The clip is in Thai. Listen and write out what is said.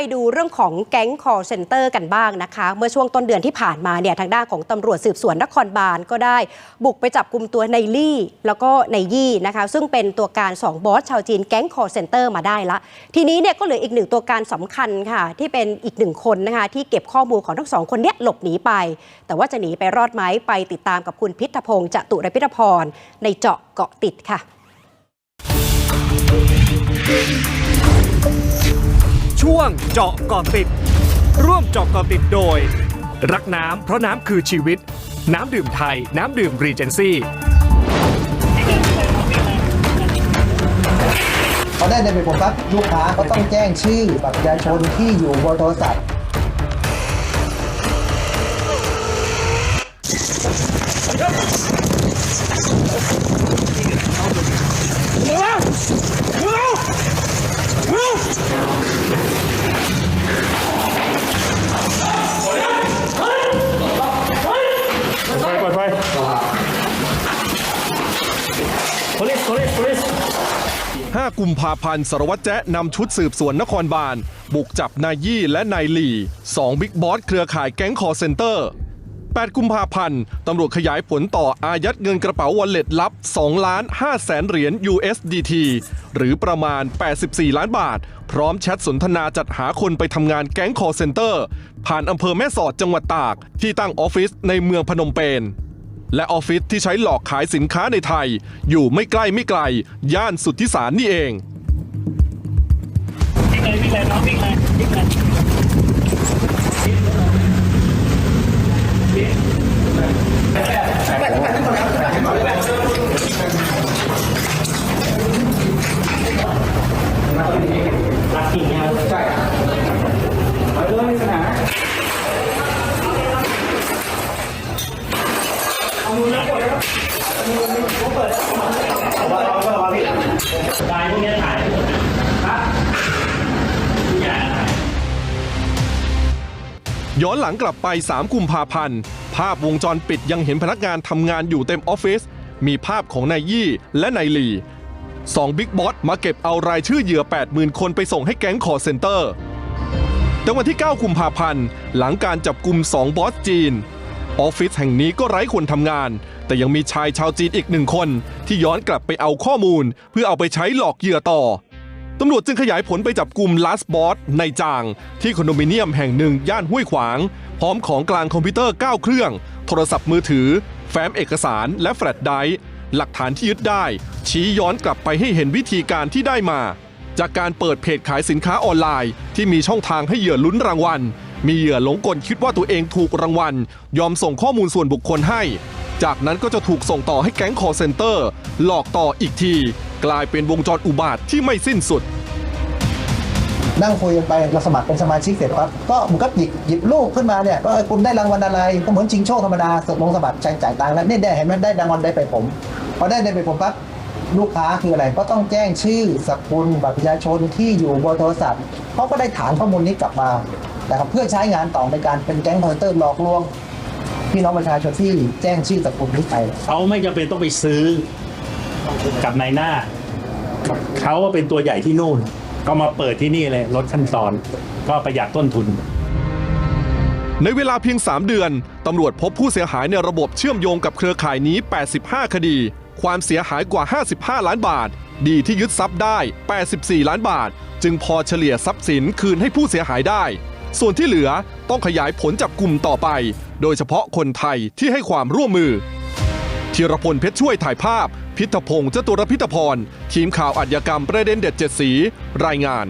ไปดูเรื่องของแก๊ง call center กันบ้างนะคะ เมื่อช่วงต้นเดือนที่ผ่านมาเนี่ยทางด้านของตำรวจสืบสวนนครบาลก็ได้บุกไปจับกลุ่มตัวในลี่ แล้วก็ในยี่นะคะ ซึ่งเป็นตัวการ 2 บอสชาวจีนแก๊ง call center มาได้ละ ทีนี้เนี่ยก็เหลืออีกหนึ่งตัวการสำคัญค่ะ ที่เป็นอีกหนึ่งคนนะคะ ที่เก็บข้อมูลของทั้งสองคนเนี้ยหลบหนีไป แต่ว่าจะหนีไปรอดไหมไปติดตามกับคุณพิทพงศ์จตุรพิทพรในเจาะเกาะติดค่ะ ช่วงเจาะเกาะติด ร่วมเจาะเกาะติดโดย รักน้ำเพราะน้ำคือชีวิต น้ำดื่มไทย น้ำดื่มรีเจนซี่พอได้เดินไปผมปั๊บลูกค้าก็ต้องแจ้งชื่อบัตรประชาชนที่อยู่บนโทรศัพท์ 5 กุมภาพันธ์สารวัตรแจ๊ะนำชุดสืบสวนนครบาล บุกจับนายยี่และนายหลี่สองบิ๊กบอสเครือข่ายแก๊งคอร์เซนเตอร์ 8 กุมภาพันธ์ ตำรวจขยายผลต่ออายัดเงินกระเป๋าวอลเล็ตลับ2ล้าน5แสนเหรียญ USDT หรือประมาณ 84 ล้านบาท พร้อมแชทสนทนาจัดหาคนไปทำงานแก๊งคอร์เซนเตอร์ ผ่านอำเภอแม่สอดจังหวัดตาก ที่ตั้งออฟฟิศในเมืองพนมเปญและออฟฟิศที่ใช้หลอกขายสินค้าในไทย อยู่ไม่ใกล้ไม่ไกล ย่านสุทธิสารนี่เองย้อ นหลังกลับไป 3 กุมภาพันธ์ ภาพวงจรปิดยังเห็นพนักงานทำงานอยู่เต็มออฟฟิศ มีภาพของนายยี่และนายหลีสองบิ๊กบอสมาเก็บเอารายชื่อเหยื่อ 80,000 คนไปส่งให้แก๊งคอร์เซนเตอร์ แต่วันที่ 9 กุมภาพันธ์ หลังการจับกลุ่ม2บอสจีน ออฟฟิศแห่งนี้ก็ไร้คนทำงาน แต่ยังมีชายชาวจีนอีกหนึ่งคนที่ย้อนกลับไปเอาข้อมูล เพื่อเอาไปใช้หลอกเหยื่อต่อตำรวจจึงขยายผลไปจับกลุ่มลาสบอสในจาง ที่คอนโดมิเนียมแห่งหนึ่งย่านห้วยขวาง พร้อมของกลางคอมพิวเตอร์ 9 เครื่อง โทรศัพท์มือถือ แฟ้มเอกสารและแฟลชไดร์หลักฐานที่ยึดได้ ชี้ย้อนกลับไปให้เห็นวิธีการที่ได้มา จากการเปิดเพจขายสินค้าออนไลน์ ที่มีช่องทางให้เหยื่อลุ้นรางวัล มีเหยื่อหลงกลคิดว่าตัวเองถูกรางวัล ยอมส่งข้อมูลส่วนบุคคลให้ จากนั้นก็จะถูกส่งต่อให้แก๊งคอเซนเตอร์ หลอกต่ออีกที กลายเป็นวงจรอุบาทที่ไม่สิ้นสุด นั่งคุยกันไปเราสมัครเป็นสมาชิกเสร็จปั๊บก็มันก็หยิบหยิบลูกขึ้นมาเนี่ยก็คุณได้รางวัลอะไรก็เหมือนชิงโชคธรรมดาสดลงสมัครจ่ายจ่ายตังค์แล้วเนี่ยได้เห็นไหมได้รางวัลได้ไปผมพอได้ได้ไปผมปั๊บลูกค้าคืออะไรก็ต้องแจ้งชื่อสกุลบัตรประชาชนที่อยู่บนโทรศัพท์เขาก็ได้ฐานข้อมูลนี้กลับมานะครับเพื่อใช้งานต่อในการเป็นแก๊งคอร์เตอร์หลอกลวง พี่น้องประชาชนที่แจ้งชื่อสกุลนี้ไป เขาไม่จำเป็นต้องไปซื้อกับนายหน้า เขาว่าเป็นตัวใหญ่ที่นู่น ก็มาเปิดที่นี่เลยลดขั้นตอน ก็ประหยัดต้นทุน ในเวลาเพียง 3 เดือน ตำรวจพบผู้เสียหายในระบบเชื่อมโยงกับเครือข่ายนี้ 85 คดี ความเสียหายกว่า 55 ล้านบาท ดีที่ยึดทรัพย์ได้ 84 ล้านบาท จึงพอเฉลี่ยทรัพย์สินคืนให้ผู้เสียหายได้ ส่วนที่เหลือต้องขยายผลจับกลุ่มต่อไป โดยเฉพาะคนไทยที่ให้ความร่วมมือธีรพลเพชรช่วยถ่ายภาพ พิทพงศ์จตุรพิทพร ทีมข่าวอัจยกรรมประเด็นเด็ดเจ็ดสี รายงาน